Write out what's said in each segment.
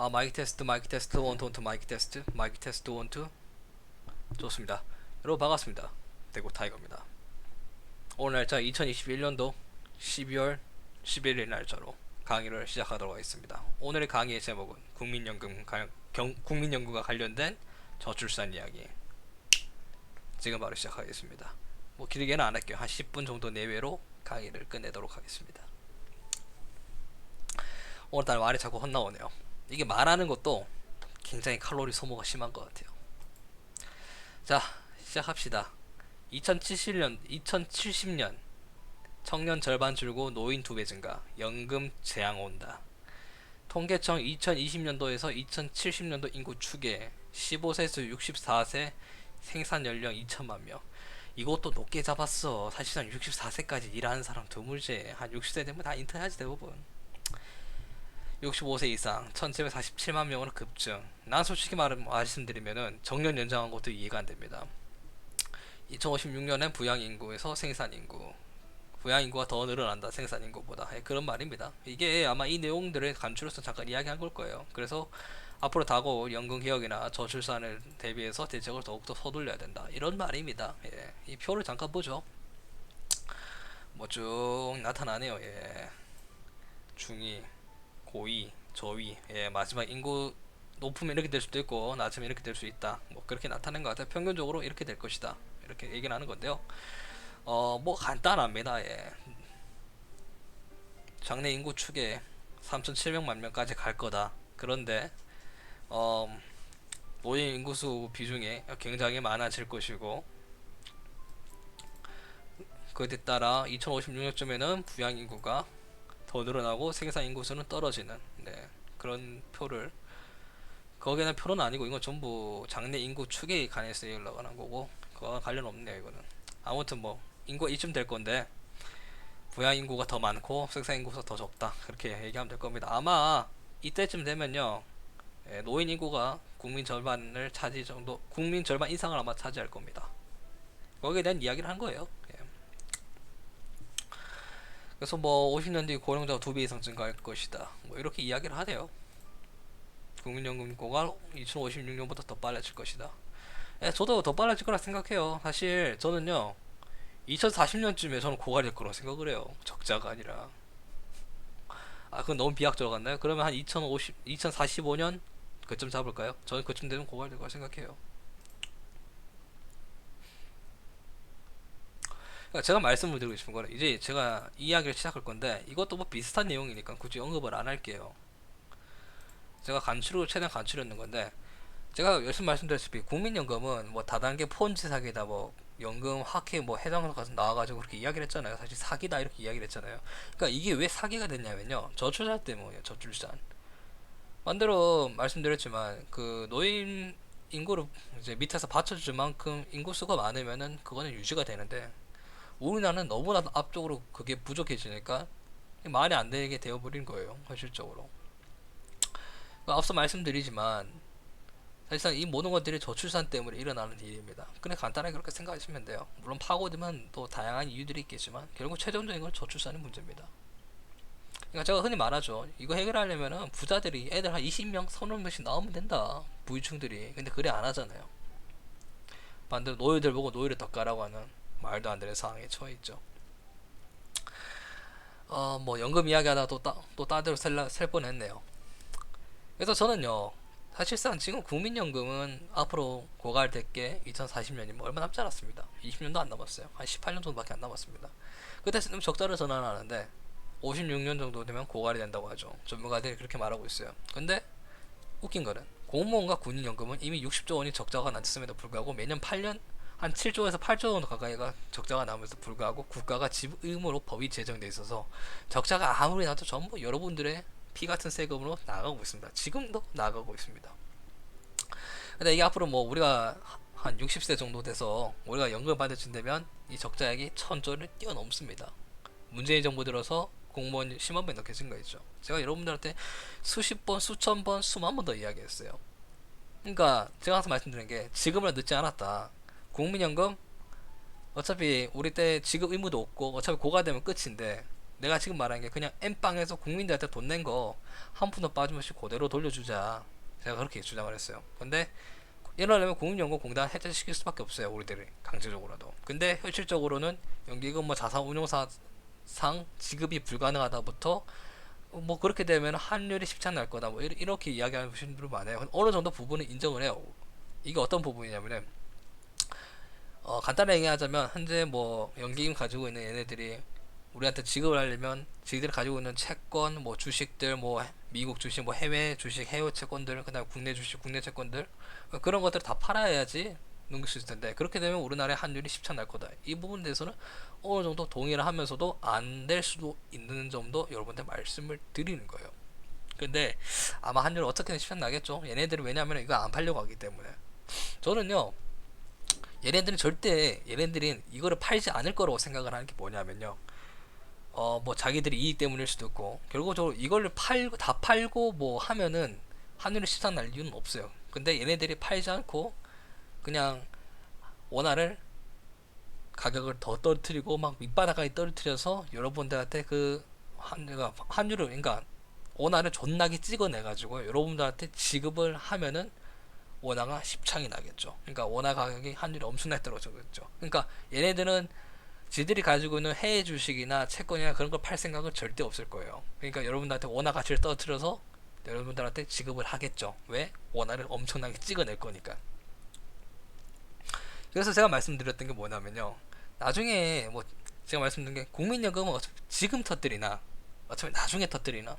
아 마이크 테스트 마이크 테스트 원투 원투 마이크 테스트 마이크 테스트 원투. 좋습니다. 여러분 반갑습니다. 대구 타이거입니다. 오늘 날짜 2021년도 12월 11일 날짜로 강의를 시작하도록 하겠습니다. 오늘의 강의의 제목은 국민연금 가, 경, 국민연금과 관련된 저출산 이야기. 지금 바로 시작하겠습니다. 뭐 길게는 안 할게요. 한 10분 정도 내외로 강의를 끝내도록 하겠습니다. 오늘따라 말이 자꾸 헛나오네요 이게 말하는 것도 굉장히 칼로리 소모가 심한 것 같아요. 자, 시작합시다. 2070년, 2070년 청년 절반 줄고 노인 두 배 증가, 연금 재앙 온다. 통계청 2020년도에서 2070년도 인구 추계 15세에서 64세 생산 연령 2천만 명. 이것도 높게 잡았어. 사실상 64세까지 일하는 사람 드물지. 한 60세 되면 다 인터하지 대부분. 65세 이상 1747만 명으로 급증. 난 솔직히 말 말씀드리면은 정년 연장한 것도 이해가 안 됩니다. 2056년엔 부양 인구에서 생산 인구. 부양 인구가 더 늘어난다 생산 인구보다 예, 그런 말입니다. 이게 아마 이 내용들을 간추려서 잠깐 이야기한 걸 거예요. 그래서 앞으로 다가올 연금 개혁이나 저출산을 대비해서 대책을 더욱더 서둘러야 된다 이런 말입니다. 예, 이 표를 잠깐 보죠. 뭐 쭉 나타나네요. 예. 중위 고위, 저위, 예, 마지막 인구 높으면 이렇게 될 수도 있고 낮으면 이렇게 될 수 있다. 뭐 그렇게 나타낸 것 같아요. 평균적으로 이렇게 될 것이다. 이렇게 얘기를 하는 건데요. 어, 뭐 간단합니다. 예. 장래 인구 추계 3,700만 명까지 갈 거다. 그런데 어, 노인 인구수 비중이 굉장히 많아질 것이고 그에 따라 2056년쯤에는 부양 인구가 더 늘어나고 생산 인구수는 떨어지는 네, 그런 표를 거기에는 표는 아니고 이건 전부 장래 인구 추계에 관해서 올라가는 거고 그거와 관련 없네요 이거는. 아무튼 뭐 인구 이쯤 될 건데 부양 인구가 더 많고 생산 인구가 더 적다 그렇게 얘기하면 될 겁니다. 아마 이때쯤 되면요 예, 노인 인구가 국민 절반을 차지 정도 국민 절반 이상을 아마 차지할 겁니다. 거기에 대한 이야기를 한 거예요. 예. 그래서 뭐 50년 뒤 고령자가 두 배 이상 증가할 것이다. 뭐 이렇게 이야기를 하네요. 국민연금 인구가 2056년보다 더 빨라질 것이다. 예, 저도 더 빨라질 거라 생각해요. 사실 저는요. 2040년쯤에 저는 고갈 될 거라고 생각을 해요. 적자가 아니라. 아, 그건 너무 비약적 같나요? 그러면 한 2050, 2045년 그쯤 잡을까요? 저는 그쯤 되면 고갈 될 거라 생각해요. 그러니까 제가 말씀을 드리고 싶은 거는 이제 제가 이야기를 시작할 건데 이것도 뭐 비슷한 내용이니까 굳이 언급을 안 할게요. 제가 간추로 최대한 간추렸는 건데 제가 열심히 말씀드렸다시피 국민연금은 뭐 다단계 폰지 사기다 뭐 연금 학회 뭐 해당 가서 나와가지고 그렇게 이야기를 했잖아요. 사실 사기다 이렇게 이야기를 했잖아요. 그러니까 이게 왜 사기가 됐냐면요. 저출산 때문이에요. 저출산. 반대로 말씀드렸지만 그 노인 인구를 이제 밑에서 받쳐줄 만큼 인구 수가 많으면은 그거는 유지가 되는데 우리나라는 너무나 앞쪽으로 그게 부족해지니까 말이 안 되게 되어버린 거예요 현실적으로. 앞서 말씀드리지만 사실상 이 모든 것들이 저출산 때문에 일어나는 일입니다. 그냥 간단하게 그렇게 생각하시면 돼요. 물론 파고들면 또 다양한 이유들이 있겠지만 결국 최종적인 건 저출산의 문제입니다. 그러니까 제가 흔히 말하죠. 이거 해결하려면은 부자들이 애들 한 20명 서너 명씩 나오면 된다 부유층들이. 근데 그래 안 하잖아요. 반대로 노예들 보고 노예를 덕가라고 하는 말도 안 되는 상황에 처해 있죠. 어, 뭐 연금 이야기하다 또또 따대로 셀, 셀 뻔했네요. 그래서 저는요, 사실상 지금 국민연금은 앞으로 고갈될 게 2040년이면 얼마 남지 않았습니다. 20년도 안 남았어요. 한 18년 정도밖에 안 남았습니다. 그때 지금 적자를 전환하는데 56년 정도 되면 고갈이 된다고 하죠. 전문가들이 그렇게 말하고 있어요. 근데 웃긴 거는 공무원과 군인연금은 이미 60조 원이 적자가 났음에도 불구하고 매년 8년 한 7조에서 8조 정도 가까이가 적자가 나면서 불구하고 국가가 지급 의무로 법이 제정돼 있어서 적자가 아무리 나도 전부 여러분들의 피 같은 세금으로 나가고 있습니다. 지금도 나가고 있습니다. 근데 이게 앞으로 뭐 우리가 한 60세 정도 돼서 우리가 연금 받을 쯤 되면 이 적자액이 천조를 뛰어넘습니다. 문재인 정부 들어서 공무원 10만 배 넘게 증가했죠. 제가 여러분들한테 수십 번, 수천 번, 수만 번 더 이야기했어요. 그러니까 제가 항상 말씀드리는 게 지금은 늦지 않았다. 국민연금 어차피 우리 때 지급 의무도 없고 어차피 고가 되면 끝인데 내가 지금 말한 게 그냥 엠빵에서 국민들한테 돈 낸 거 한 푼도 빠짐없이 그대로 돌려주자. 제가 그렇게 주장을 했어요. 근데 이러려면 국민연금공단 해제시킬 수밖에 없어요. 우리들이 강제적으로도. 근데 현실적으로는 연기금 뭐 자산 운용사상 지급이 불가능하다부터 뭐 그렇게 되면 환율이 십창 날 거다. 뭐 이렇- 이렇게 이야기하는 분들이 많아요. 어느 정도 부분은 인정을 해요. 이게 어떤 부분이냐면은 어, 간단하게 얘기하자면 현재 뭐 연기금 가지고 있는 얘네들이 우리한테 지급을 하려면 지들이 가지고 있는 채권, 뭐 주식들, 뭐 미국 주식, 뭐 해외 주식, 해외 채권들, 그다음 국내 주식, 국내 채권들 어, 그런 것들 다 팔아야지 넘길 수 있을 텐데 그렇게 되면 우리나라의 환율이 십창 날 거다. 이 부분에 대해서는 어느 정도 동의를 하면서도 안 될 수도 있는 점도 여러분들 말씀을 드리는 거예요. 근데 아마 환율 어떻게든 십창 나겠죠. 얘네들은 왜냐하면 이거 안 팔려고 하기 때문에 저는요. 얘네들은 절대 얘네들은 이거를 팔지 않을 거라고 생각을 하는 게 뭐냐면요. 어 뭐 자기들이 이익 때문일 수도 있고 결국적으로 이걸 팔고 다 팔고 뭐 하면은 환율이 시상 날 이유는 없어요. 근데 얘네들이 팔지 않고 그냥 원화를 가격을 더 떨어뜨리고 막 밑바닥까지 떨어뜨려서 여러분들한테 그 환율 환율을 그러니까 원화를 존나게 찍어내 가지고 여러분들한테 지급을 하면은 원화가 십창이 나겠죠. 그러니까 원화 가격이 환율이 엄청나게 떨어지겠죠. 그러니까 얘네들은 지들이 가지고 있는 해외 주식이나 채권이나 그런 걸 팔 생각은 절대 없을 거예요. 그러니까 여러분들한테 원화 가치를 떨어뜨려서 여러분들한테 지급을 하겠죠. 왜? 원화를 엄청나게 찍어낼 거니까. 그래서 제가 말씀드렸던 게 뭐냐면요. 나중에 뭐 제가 말씀드린 게 국민연금은 어차피 지금 터뜨리나 어차피 나중에 터뜨리나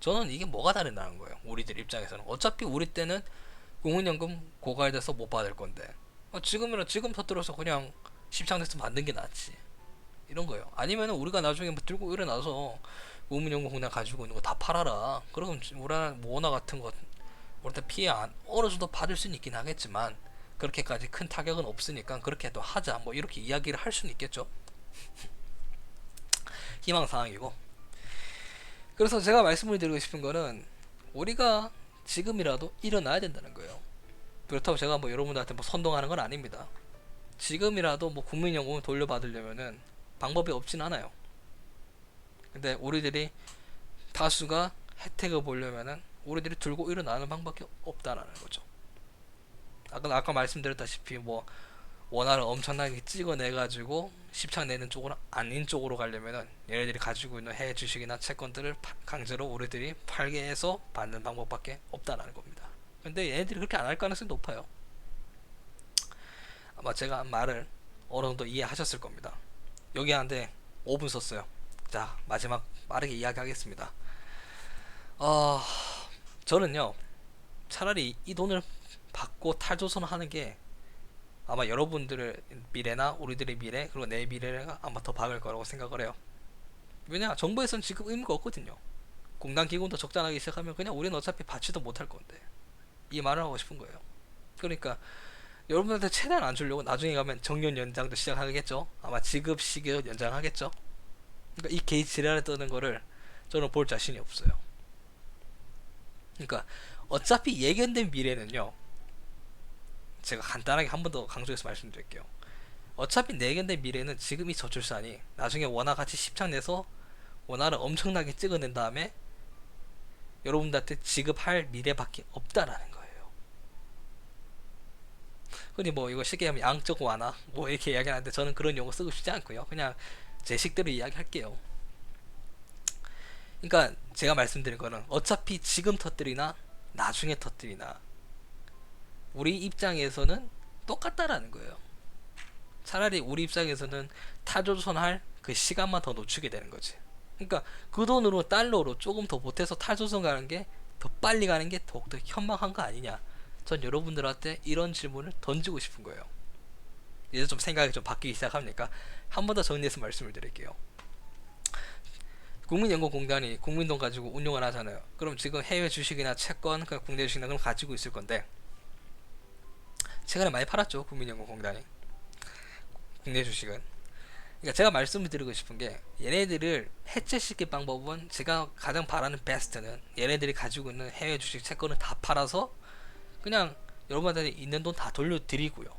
저는 이게 뭐가 다르다는 거예요. 우리들 입장에서는 어차피 우리 때는 국민연금 고갈돼서 못 받을 건데 어, 지금이라 지금 터뜨려서 그냥 십창돼서 만든 게 낫지 이런 거예요. 아니면은 우리가 나중에 뭐 들고 일어나서 국민연금 공단 가지고 있는 거 다 팔아라. 그러면 우리나라 모나 같은 거 우리한테 피해 안 어느 정도 받을 수는 있긴 하겠지만 그렇게까지 큰 타격은 없으니까 그렇게도 하자. 뭐 이렇게 이야기를 할 수는 있겠죠. 희망 사항이고. 그래서 제가 말씀을 드리고 싶은 거는 우리가 지금이라도 일어나야 된다는 거예요. 그렇다고 제가 뭐 여러분들한테 뭐 선동하는 건 아닙니다. 지금이라도 뭐 국민연금을 돌려받으려면은 방법이 없진 않아요. 근데 우리들이 다수가 혜택을 보려면은 우리들이 들고 일어나는 방법이 없다라는 거죠. 아까 아까 말씀드렸다시피 뭐 원화를 엄청나게 찍어내 가지고 십창 내는 쪽으로 아닌 쪽으로 가려면은 얘네들이 가지고 있는 해외 주식이나 채권들을 파- 강제로 우리들이 팔게 해서 받는 방법밖에 없다라는 겁니다. 근데 얘네들이 그렇게 안 할 가능성이 높아요. 아마 제가 한 말을 어느 정도 이해하셨을 겁니다. 여기 한데 5분 썼어요. 자 마지막 빠르게 이야기하겠습니다. 어 저는요 차라리 이 돈을 받고 탈조선을 하는 게 아마 여러분들의 미래나 우리들의 미래 그리고 내 미래가 아마 더 밝을 거라고 생각을 해요. 왜냐 정부에서는 지금 의미가 없거든요. 공단 기금도 적자나기 시작하면 그냥 우리는 어차피 받지도 못할 건데 이 말을 하고 싶은 거예요. 그러니까 여러분한테 최대한 안 주려고 나중에 가면 정년 연장도 시작하겠죠. 아마 지급 시기 연장하겠죠. 그러니까 이 게이 지랄을 떠는 거를 저는 볼 자신이 없어요. 그러니까 어차피 예견된 미래는요. 제가 간단하게 한 번 더 강조해서 말씀드릴게요. 어차피 내견된 미래는 지금 이 저출산이 나중에 원화 같이 십창 내서 원화를 엄청나게 찍어낸 다음에 여러분들한테 지급할 미래밖에 없다라는 거예요. 흔히 뭐 이거 쉽게 하면 양적 완화 뭐 이렇게 이야기하는데 저는 그런 용어 쓰고 싶지 않고요. 그냥 제 식대로 이야기할게요. 그러니까 제가 말씀드린 거는 어차피 지금 터뜨리나 나중에 터뜨리나 우리 입장에서는 똑같다라는 거예요. 차라리 우리 입장에서는 탈조선할 그 시간만 더 놓치게 되는 거지. 그러니까 그 돈으로 달러로 조금 더 보태서 탈조선 가는 게 더 빨리 가는 게 더욱더 현명한 거 아니냐. 전 여러분들한테 이런 질문을 던지고 싶은 거예요. 이제 좀 생각이 좀 바뀌기 시작합니까? 한 번 더 정리해서 말씀을 드릴게요. 국민연금공단이 국민돈 가지고 운용을 하잖아요. 그럼 지금 해외 주식이나 채권, 그 국내 주식이나 그럼 가지고 있을 건데 최근에 많이 팔았죠 국민연금공단이 국내 주식은. 그러니까 제가 말씀을 드리고 싶은 게 얘네들을 해체시킬 방법은 제가 가장 바라는 베스트는 얘네들이 가지고 있는 해외 주식 채권을 다 팔아서 그냥 여러분한테 있는 돈 다 돌려드리고요.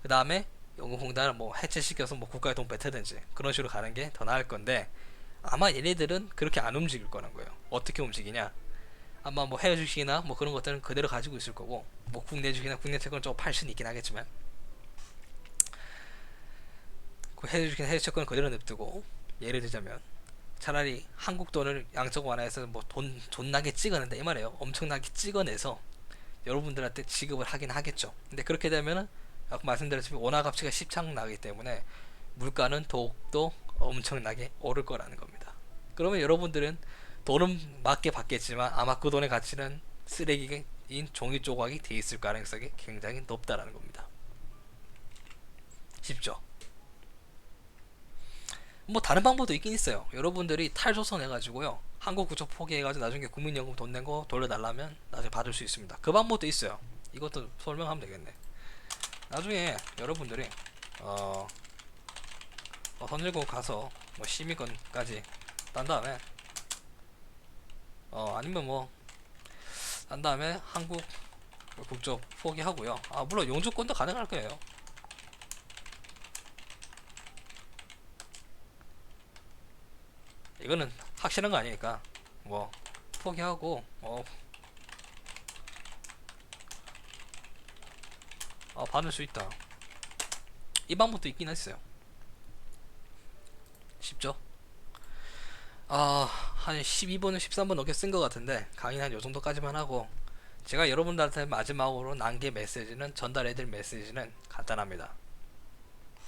그 다음에 연금공단을 뭐 해체시켜서 뭐 국가에 돈 뱉든지 그런 식으로 가는 게 더 나을 건데 아마 얘네들은 그렇게 안 움직일 거란 거예요. 어떻게 움직이냐? 아마 뭐 해외 주식이나 뭐 그런 것들은 그대로 가지고 있을 거고 뭐 국내 주식이나 국내 채권은 좀팔 수는 있긴 하겠지만 그 해외 주식이나 해외 채권은 그대로 냅두고 예를 들자면 차라리 한국 돈을 양적 완화해서 뭐 돈 존나게 찍어낸다 이 말이에요. 엄청나게 찍어내서 여러분들한테 지급을 하긴 하겠죠. 근데 그렇게 되면은 아까 말씀드렸지만 원화 가치가 십창 나기 때문에 물가는 더욱더 엄청나게 오를 거라는 겁니다. 그러면 여러분들은 돈은 맞게 받겠지만 아마 그 돈의 가치는 쓰레기인 종이 조각이 돼 있을 가능성이 굉장히 높다라는 겁니다. 쉽죠? 뭐 다른 방법도 있긴 있어요. 여러분들이 탈조선 해가지고요. 한국 국적 포기해가지고 나중에 국민연금 돈 낸 거 돌려달라면 나중에 받을 수 있습니다. 그 방법도 있어요. 이것도 설명하면 되겠네. 나중에 여러분들이 어, 어 선진국 가서 뭐 시민권까지 딴 다음에 어 아니면 뭐딴 다음에 한국 국적 포기하고요. 아 물론 영주권도 가능할 거예요. 이거는 확실한 거 아니니까 뭐 포기하고 어, 아 받을 수 있다. 이 방법도 있긴 했어요. 쉽죠? 아, 한 12분, 13분 넘게 쓴 것 같은데 강의 한요 정도까지만 하고 제가 여러분들한테 마지막으로 남게 메시지는 전달해드릴 메시지는 간단합니다.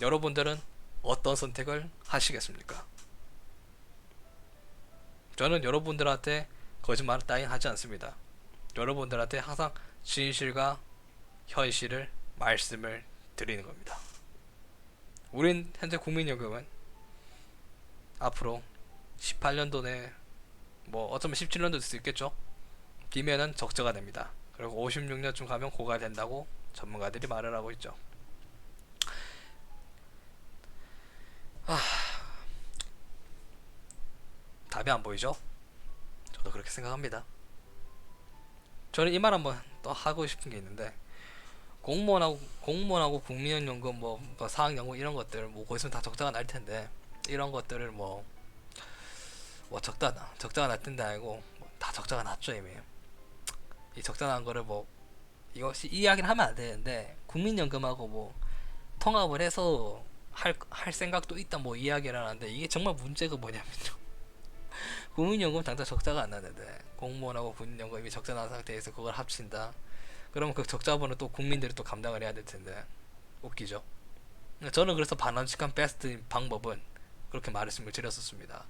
여러분들은 어떤 선택을 하시겠습니까? 저는 여러분들한테 거짓말 따윈 하지 않습니다. 여러분들한테 항상 진실과 현실을 말씀을 드리는 겁니다. 우린 현재 국민연금은 앞으로 18년도 내 뭐 어쩌면 17년도 될수 있겠죠. 뒤면은 적자가 됩니다. 그리고 56년쯤 가면 고가 된다고 전문가들이 말을 하고 있죠. 아, 답이 안 보이죠? 저도 그렇게 생각합니다. 저는 이 말 한번 또 하고 싶은 게 있는데 공무원하고 공무원하고 국민연금 뭐, 뭐 사학연금 이런 것들 뭐 거기서 다 적자가 날 텐데 이런 것들을 뭐, 뭐 적다 적자가 날 텐데 아니고 뭐 다 적자가 났죠 이미. 이 적자 난 거를 뭐 이것이 이야기를 하면 안 되는데 국민연금하고 뭐 통합을 해서 할, 할 생각도 있다 뭐 이야기를 하는데 이게 정말 문제가 뭐냐면요. 국민연금 당장 적자가 안 나는데 공무원하고 국민연금이 적자 난 상태에서 그걸 합친다. 그러면 그 적자분은 또 국민들이 또 감당을 해야 될 텐데. 웃기죠? 저는 그래서 반원칙한 베스트 방법은 그렇게 말씀을 드렸었습니다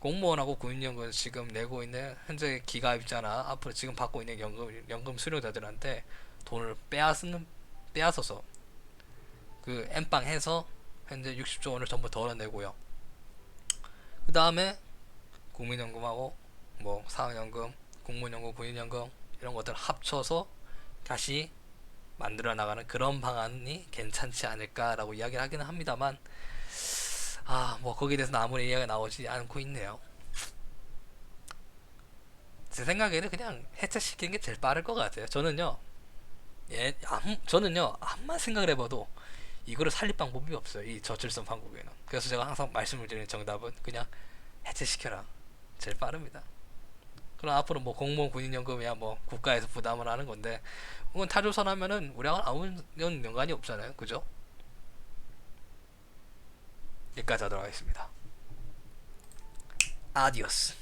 공무원하고 국민연금 지금 내고 있는 현재 기가입자나 앞으로 지금 받고 있는 연금 연금 수령자들한테 돈을 빼앗는 빼앗아서 그 엠빵 해서 현재 60조 원을 전부 덜어내고요. 그 다음에 국민연금하고 뭐 사학연금, 공무원연금, 군인연금 이런 것들 합쳐서 다시 만들어 나가는 그런 방안이 괜찮지 않을까라고 이야기를 하기는 합니다만 아 뭐 거기에 대해서 는 아무리 이야기가 나오지 않고 있네요. 제 생각에는 그냥 해체시키는 게 제일 빠를 것 같아요. 저는요, 예, 아무, 저는요, 암만 생각을 해봐도 이거를 살릴 방법이 없어요. 이 저출산 한국에는. 그래서 제가 항상 말씀을 드리는 정답은 그냥 해체시켜라. 제일 빠릅니다. 그럼 앞으로 뭐 공무원 군인연금이야 뭐 국가에서 부담을 하는 건데 그건 타조선 하면은 우리하고는 아무 연관이 없잖아요. 그죠? 여기까지 하도록 하겠습니다. 아디오스.